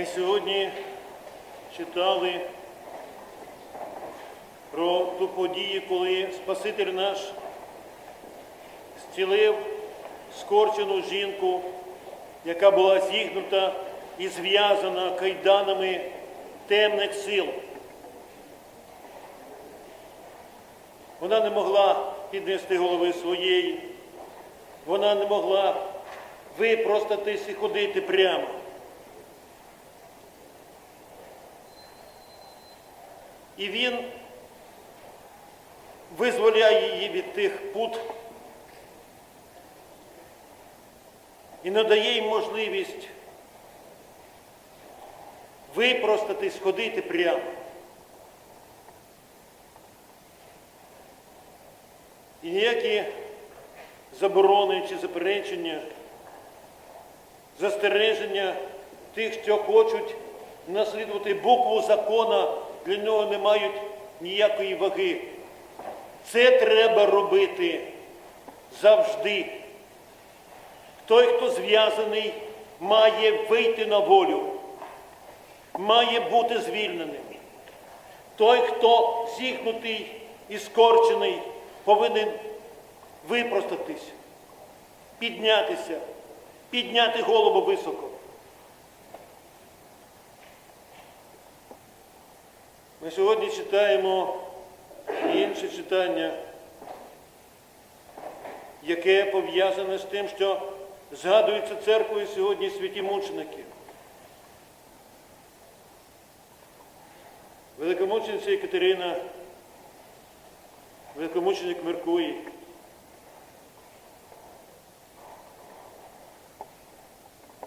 Ми сьогодні читали про ту подію, коли Спаситель наш зцілив скорчену жінку, яка була зігнута і зв'язана кайданами темних сил. Вона не могла піднести голови своєї, вона не могла випростатись і ходити прямо. І він визволяє її від тих пут і надає їй можливість випростатись, ходити прямо. І ніякі заборони чи заперечення, застереження тих, що хочуть наслідувати букву закона, для нього не мають ніякої ваги. Це треба робити завжди. Той, хто зв'язаний, має вийти на волю, має бути звільненим. Той, хто зігнутий і скорчений, повинен випростатись, піднятися, підняти голову високо. Ми сьогодні читаємо інше читання, яке пов'язане з тим, що згадується церквою сьогодні святі мученики. Великомучениця Екатерина, великомученик Меркурій.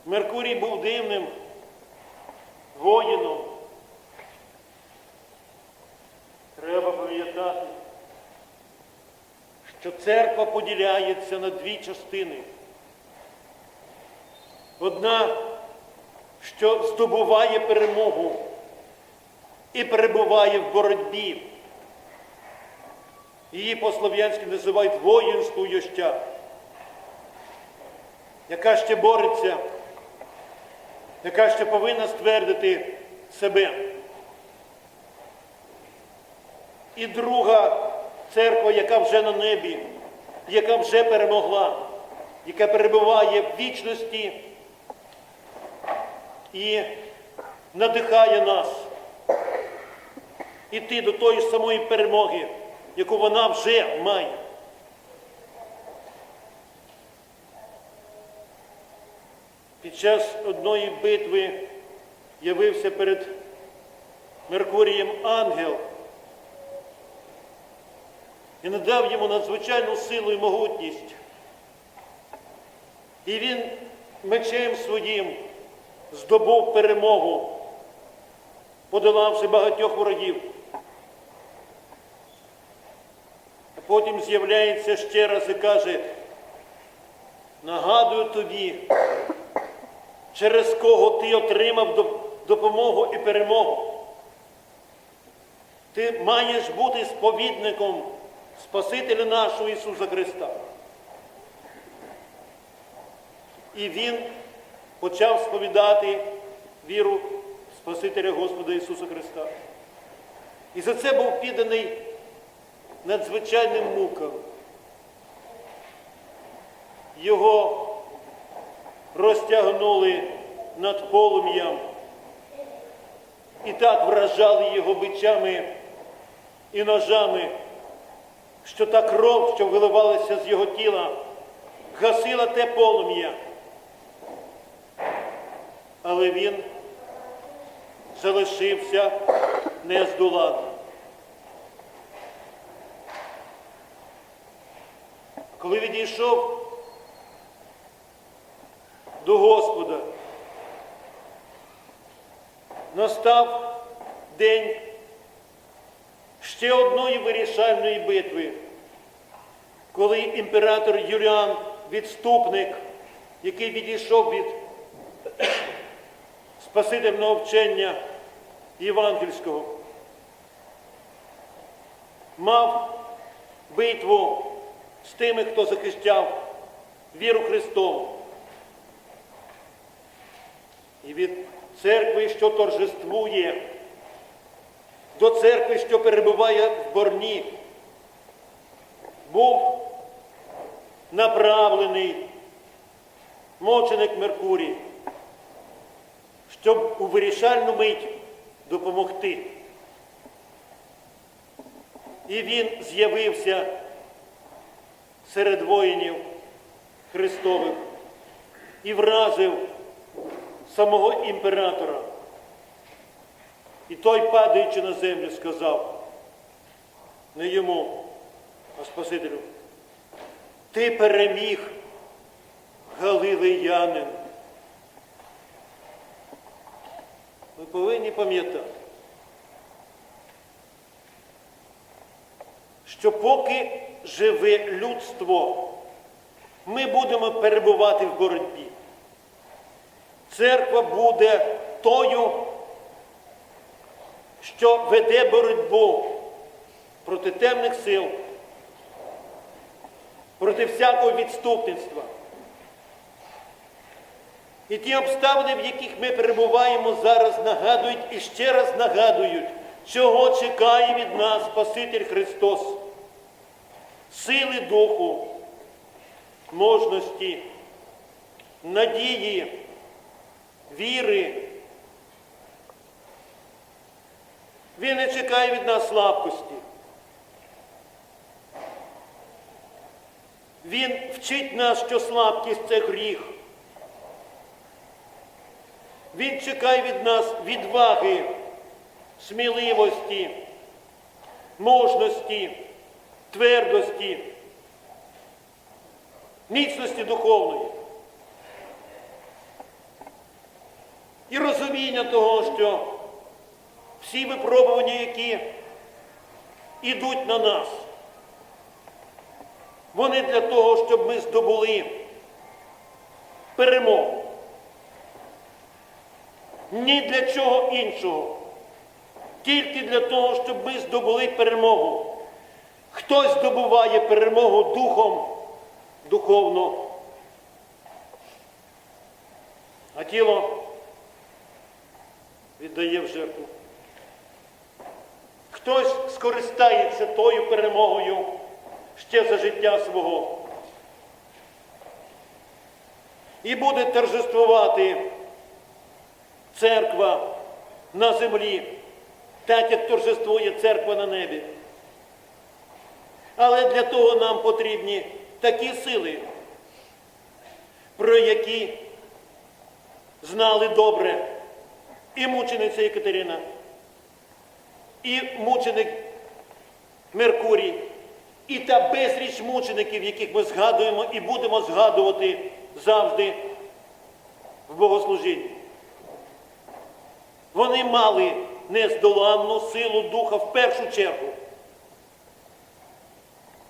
Меркурій був дивним воїном. Треба пам'ятати, що церква поділяється на дві частини. Одна, що здобуває перемогу і перебуває в боротьбі. Її по-слов'янськи називають воїнською юща, яка ще бореться, яка ще повинна ствердити себе. І друга церква, яка вже на небі, яка вже перемогла, яка перебуває в вічності і надихає нас іти до тої ж самої перемоги, яку вона вже має. Під час одної битви явився перед Меркурієм ангел і надав йому надзвичайну силу і могутність. І він мечем своїм здобув перемогу, подолавши багатьох ворогів. А потім з'являється ще раз і каже, нагадую тобі, через кого ти отримав допомогу і перемогу. Ти маєш бути сповідником Спасителя нашого Ісуса Христа. І Він почав сповідати віру Спасителя Господа Ісуса Христа. І за це був підданий надзвичайним мукам. Його розтягнули над полум'ям і так вражали його бичами і ножами що та кров, що виливалася з його тіла, гасила те полум'я. Але він залишився нездоладним. Коли відійшов до Господа, настав день ще одної вирішальної битви, коли імператор Юліан, відступник, який відійшов від Спасительного вчення євангельського, мав битву з тими, хто захищав віру Христову. І від церкви, що торжествує, до церкви, що перебуває в борні, був направлений мученик Меркурій, щоб у вирішальну мить допомогти. І він з'явився серед воїнів Христових і вразив самого імператора. І той, падаючи на землю, сказав не йому, а Спасителю, ти переміг Галилеянин. Ми повинні пам'ятати, що поки живе людство, ми будемо перебувати в боротьбі. Церква буде тою, що веде боротьбу проти темних сил, проти всякого відступництва. І ті обставини, в яких ми перебуваємо зараз, нагадують і ще раз нагадують, чого чекає від нас Спаситель Христос. Сили Духу, можності, надії, віри. Він не чекає від нас слабкості. Він вчить нас, що слабкість це гріх. Він чекає від нас відваги, сміливості, мужності, твердості, міцності духовної. І розуміння того, що всі випробування, які йдуть на нас, вони для того, щоб ми здобули перемогу. Ні для чого іншого. Тільки для того, щоб ми здобули перемогу. Хтось здобуває перемогу духом духовно. А тіло віддає в жертву. Хтось скористається тою перемогою ще за життя свого. І буде торжествувати церква на землі, так як торжествує церква на небі. Але для того нам потрібні такі сили, про які знали добре і мучениця Екатерина, і мученик Меркурій, і та безліч мучеників, яких ми згадуємо і будемо згадувати завжди в богослужінні. Вони мали нездоланну силу духа в першу чергу.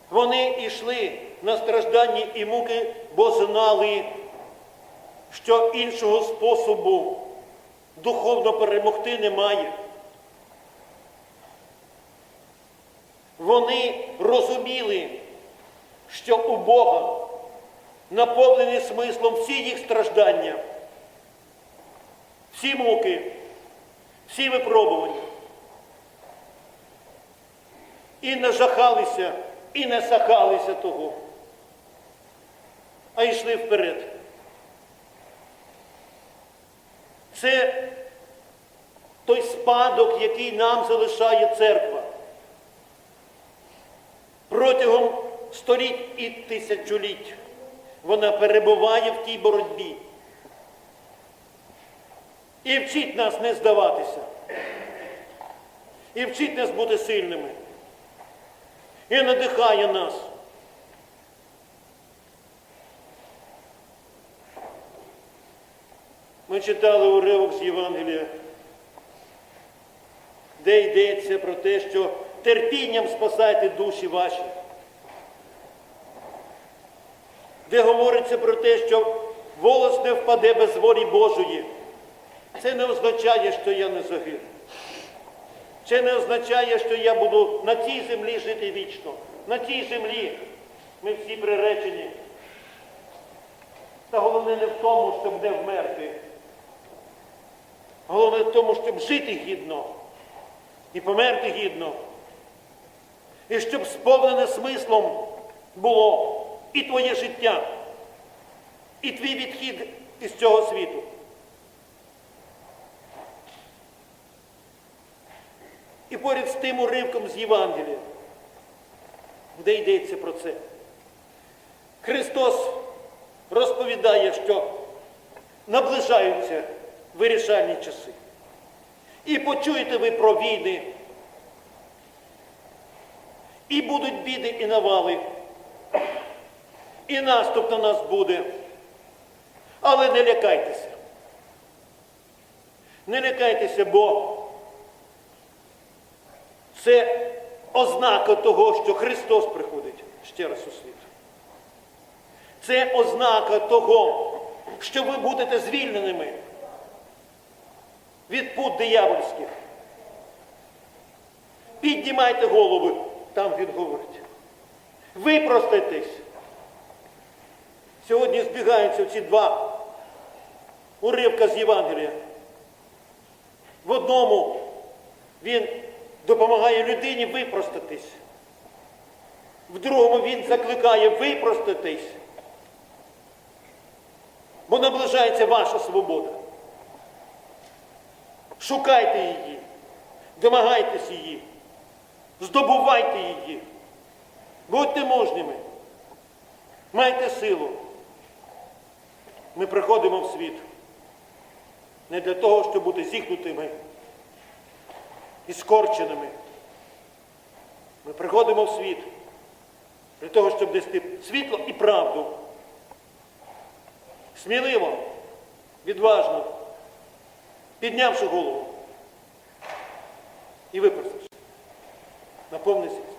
Вони йшли на страждання і муки, бо знали, що іншого способу духовно перемогти немає. Вони розуміли, що у Бога наповнені смислом всі їх страждання, всі муки, всі випробування. І не жахалися, і не сахалися того, а йшли вперед. Це той спадок, який нам залишає церква. Протягом століть і тисячоліть вона перебуває в тій боротьбі. І вчить нас не здаватися. І вчить нас бути сильними. І надихає нас. Ми читали уривок з Євангелія, де йдеться про те, що терпінням спасайте душі ваші. Де говориться про те, що волос не впаде без волі Божої. Це не означає, що я не загину. Це не означає, що я буду на цій землі жити вічно. На цій землі ми всі приречені. Та головне не в тому, щоб не вмерти, Головне в тому, щоб жити гідно і померти гідно. І щоб сповнене смислом було і твоє життя, і твій відхід із цього світу. І поряд з тим уривком з Євангелія, де йдеться про це. Христос розповідає, що наближаються вирішальні часи. І почуєте ви про війни, і будуть біди і навали, і наступ на нас буде. Але не лякайтеся. Не лякайтеся, бо це ознака того, що Христос приходить ще раз у світ. Це ознака того, що ви будете звільненими від пут диявольських. Піднімайте голови, там він говорить. Випростайтесь. Сьогодні збігаються ці два уривка з Євангелія. В одному він допомагає людині випростатись. В другому він закликає випростатись. Бо наближається ваша свобода. Шукайте її, домагайтесь її, здобувайте її, будьте мужніми, майте силу. Ми приходимо в світ не для того, щоб бути зігнутими і скорченими. Ми приходимо в світ для того, щоб нести світло і правду. Сміливо, відважно, піднявши голову і випроставши, наповнившись